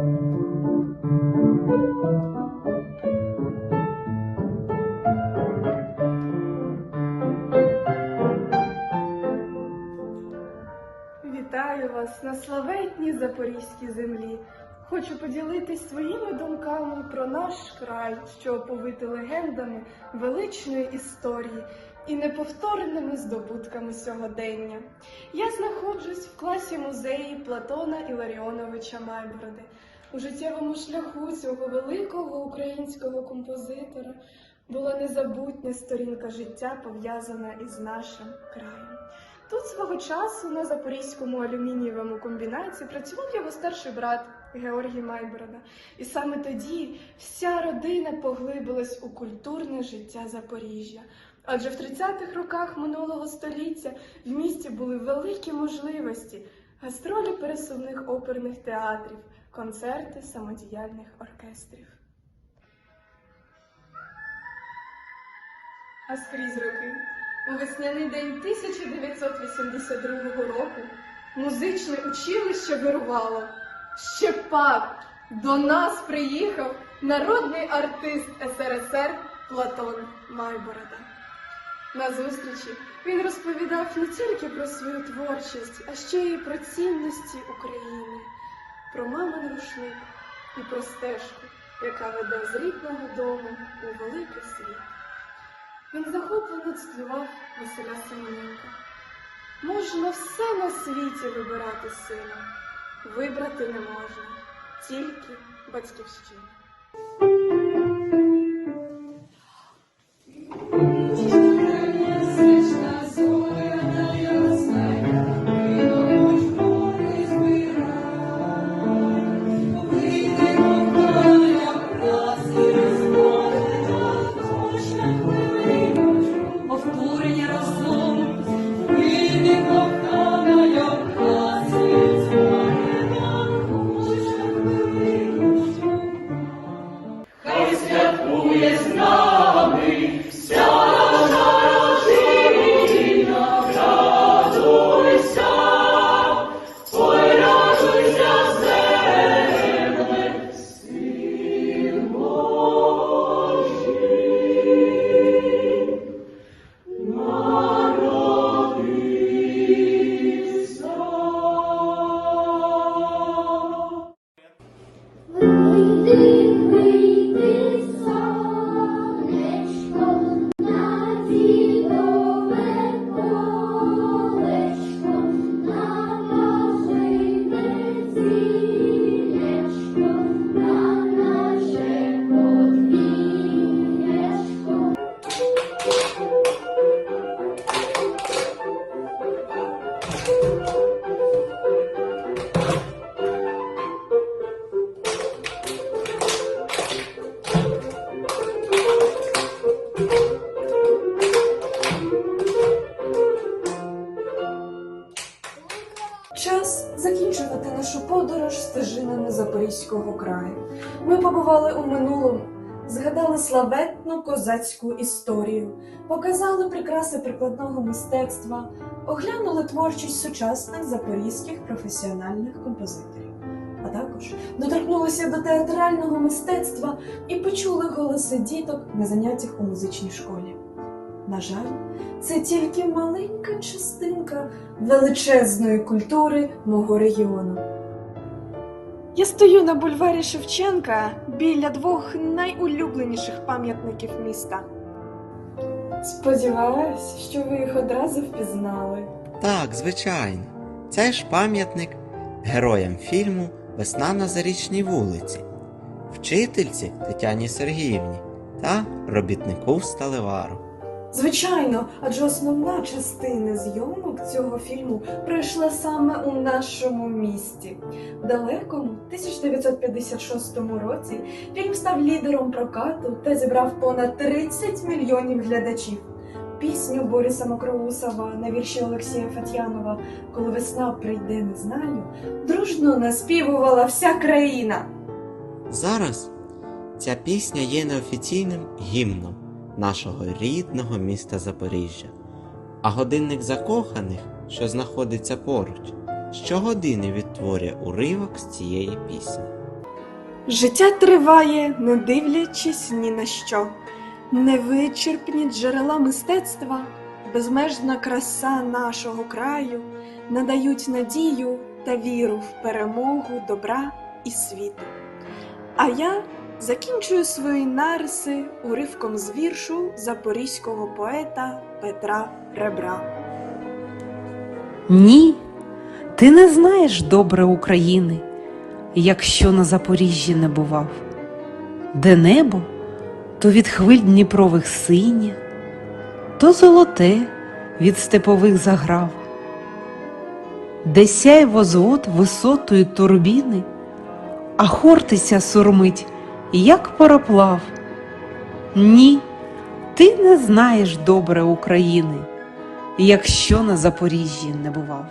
Вітаю вас на славетній запорізькій землі. Хочу поділитись своїми думками про наш край, що оповитий легендами величної історії і неповторними здобутками сьогодення. Я знаходжусь в класі музеї Платона Іларіоновича Майбороди. У життєвому шляху цього великого українського композитора була незабутня сторінка життя, пов'язана із нашим краєм. Тут свого часу на Запорізькому алюмінієвому комбінаті працював його старший брат Георгій Майборода. І саме тоді вся родина поглибилась у культурне життя Запоріжжя. Адже в 30-х роках минулого століття в місті були великі можливості гастролі пересувних оперних театрів, концерти самодіяльних оркестрів. А скрізь роки, у весняний день 1982 року, музичне училище вирувало. Ще пак до нас приїхав народний артист СРСР Платон Майборода. На зустрічі він розповідав не тільки про свою творчість, а ще й про цінності України, про мамин рушник і про стежку, яка веде з рідного дому у великий світ. Він захоплено цитував Василя Семененка. Можна все на світі вибирати сина, вибрати не можна, тільки батьківщину. You. Подорож стежинами Запорізького краю. Ми побували у минулому, згадали славетну козацьку історію, показали прикраси прикладного мистецтва, оглянули творчість сучасних запорізьких професіональних композиторів, а також доторкнулися до театрального мистецтва і почули голоси діток на заняттях у музичній школі. На жаль, це тільки маленька частинка величезної культури мого регіону. Я стою на бульварі Шевченка біля двох найулюбленіших пам'ятників міста. Сподіваюсь, що ви їх одразу впізнали. Так, звичайно. Це ж пам'ятник героям фільму Весна на Зарічній вулиці, вчительці Тетяні Сергіївні та робітнику Сталевару. Звичайно, адже основна частина зйомок цього фільму пройшла саме у нашому місті. В далекому 1956 році фільм став лідером прокату та зібрав понад 30 мільйонів глядачів. Пісню Бориса Мокроусова на вірші Олексія Фатьянова Коли весна прийде, не знаю, дружно наспівувала вся країна. Зараз ця пісня є неофіційним гімном нашого рідного міста Запоріжжя, а годинник закоханих, що знаходиться поруч, щогодини відтворює уривок з цієї пісні. Життя триває, не дивлячись ні на що. Невичерпні джерела мистецтва, безмежна краса нашого краю надають надію та віру в перемогу добра і світу. А я закінчую свої нариси уривком з віршу запорізького поета Петра Ребра. Ні, ти не знаєш добре України, якщо на Запоріжжі не бував, де небо то від хвиль Дніпрових синє, то золоте від степових заграв, де сяй возвод висотою турбіни, а хортиця сурмить, як пароплав. Ні, ти не знаєш добре України якщо на Запоріжжі не бував.